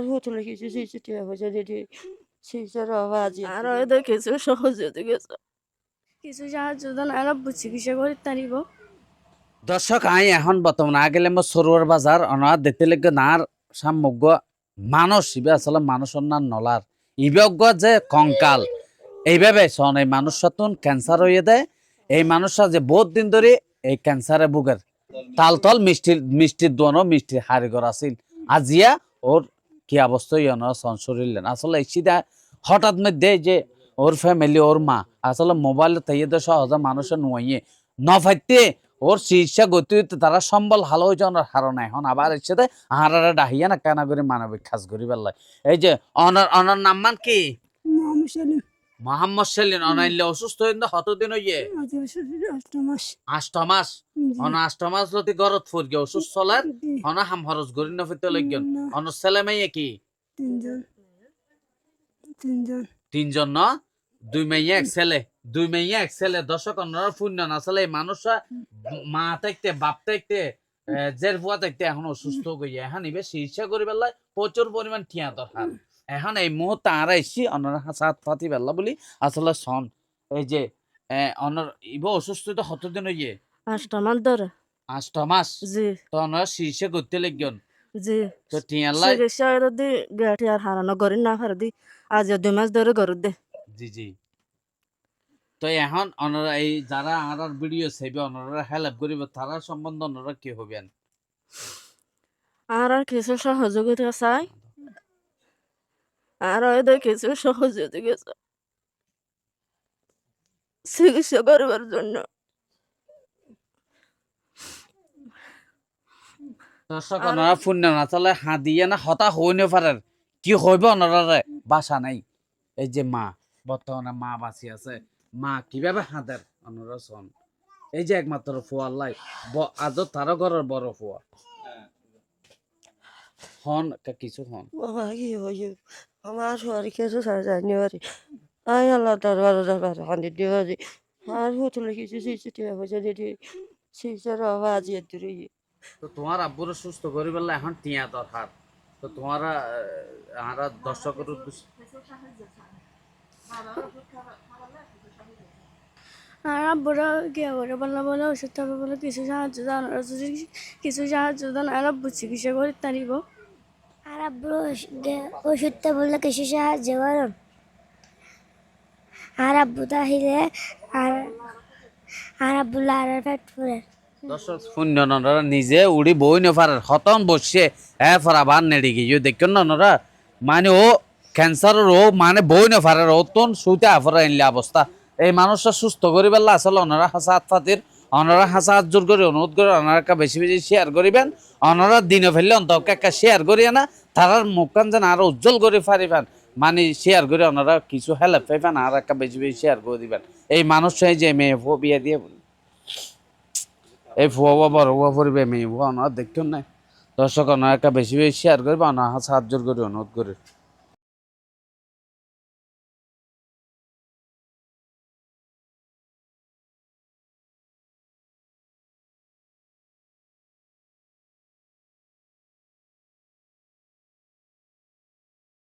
আর হোটেলে কিছু পয়সা দিদি শিশুর আর হয়তো কিছু কিছু সাহায্য দেন আর চিকিৎসা করে তারিব দর্শক আই এখন বর্তমানে আগেলে মই সরোয়ার বাজার অনার দেখতে লেগে নার সামগ্য মানুষ ইবে আসলে মানুষ অন্যান্য নলার ইবজ্ঞ যে কঙ্কাল। এইভাবে শোন এই মানুষ সতুন ক্যান্সার হয়ে দেয় এই মানুষরা যে বহুত দিন ধরে এই ক্যান্সারে ভুগের। তালতল মিষ্টির মিষ্টির দোয়ানো মিষ্টির হারিগর আছিল। আজিয়া ওর কি অবস্থা ইয়ন সংসরিলেন আসলে সিধা হঠাৎ মধ্যে যে ওর ফ্যামিলি ওর মা, আসলে মোবাইল তাইয়ে তো সহজে মানুষের নুয়ে নফাইতে ওর চিকিৎসা গতি তারা সম্বল ভালো হয়েছে ওনার হারণা এখন আবার সাথে হারারে ডাহিয়া না কেনা করে মানবিক খাস করি পেলাই এই যে অনার অনার নাম মান কি? মোহাম্মদ সেলিন অনাইলে অসুস্থ হইন হতদিন হইয়ে? আষ্ট মাস। অন আষ্ট মাস যদি গরত অসুস্থ অন হাম হরস গরি নফিতে লইগন। অন ছেলে মেয়ে কি? তিনজন। ন? দুই মেয়ে এক ছেলে। দুই মেয়ে এক ছেলে। দর্শক অন্যরা শূন্য না। এই মানুষরা মা থাকতে বাপ থাকতে জের ফুয়া থাকতে এখন অসুস্থ গিয়ে এখন ইবে চিকিৎসা করি পেলাই প্রচুর পরিমাণ টিয়া দরকার। এখন এই মুহূর্তে আর আইসি অন্যরা হাসাত পাতি পেলা বলি। আসলে সন এই যে অনর ইব অসুস্থ তো হতদিন হইয়ে? পাঁচটা মান ধরে। আষ্ট মাস? জি। তো অনরা চিকিৎসা করতে লাগন জি। তো টিয়ালাই চিকিৎসা যদি গাঠি আর হারানো গরি না পারে দি আজ দুই মাস ধরে গরু দে। জি জি। তো এখন অনরা এই যারা আর ভিডিও চাইবে অনরা হেল্প করিব তারা সম্বন্ধে অনরা কি হবেন আর আর কিছু সহযোগিতা চাই? আর হয়তো কিছু সহযোগিতা গেছে। চিকিৎসা করবার জন্য। দর্শক অনরা শূন্য না হাদিয়ে না হতা হইনে পারেন কি হইব অনরারে বাসা নাই। এই যে মা বর্তমানে মা বাঁচি আছে। মা কীভাবে হাঁদের অনরা শোন। এই যে একমাত্র ফুয়া লাই আজ তারও ঘরের বড় ফুয়া। হন কা কিছু হন। বাবা কি হয়ে আমার শরীর কিছু সারা জানি পারি আই আল্লাহ দরবার দরবার হানি দিয়ে পারি আর হোটেলে কিছু শিশু টিয়া পয়সা দিদি শিশুর আওয়াজ দূরে তো তোমার আব্বুর সুস্থ করি বললে এখন টিয়া দরকার। তো তোমার আর দর্শকের উদ্দেশ্য আর আব্বুরা গিয়ে বলে বলল বলে? ওষুধ হবে বলে কিছু সাহায্য দেন আর যদি কিছু সাহায্য দেন। আর আব্বু চিকিৎসা করে তারিব ওষুধটা আর আব্বু তাহিলে আর আর আর নরা নিজে উড়ি বই নেফার হতন বসে এ ফরা বার নেড়ি গিয়ে দেখুন নরা মানে ও ক্যান্সারের ও মানে বই নেফারের অতন শুতে আফরা এনলে অবস্থা। এই মানুষটা সুস্থ করি পেলা আসলে অনারা হাসা হাত ফাতির। অনারা হাসা হাত জোর করে অনুরোধ করে অনারা বেশি বেশি শেয়ার করিবেন। অনারা দিনে ফেললে অন্তত একটা শেয়ার করিয়ে না, তারার মুখখান যেন আরও উজ্জ্বল করে ফারিবেন। মানে শেয়ার করে ওনারা কিছু হেল্প পাইবেন আর একটা বেশি বেশি শেয়ার করে দিবেন। এই মানুষ যে মেয়ে ফো বিয়ে দিয়ে এই ফুয়া বড় ফুয়া পরিবে মেয়ে ফুয়া ওনারা দেখতেন না দর্শক ওনারা একটা বেশি বেশি শেয়ার করবে ওনারা সাহায্য করে অনুরোধ করে।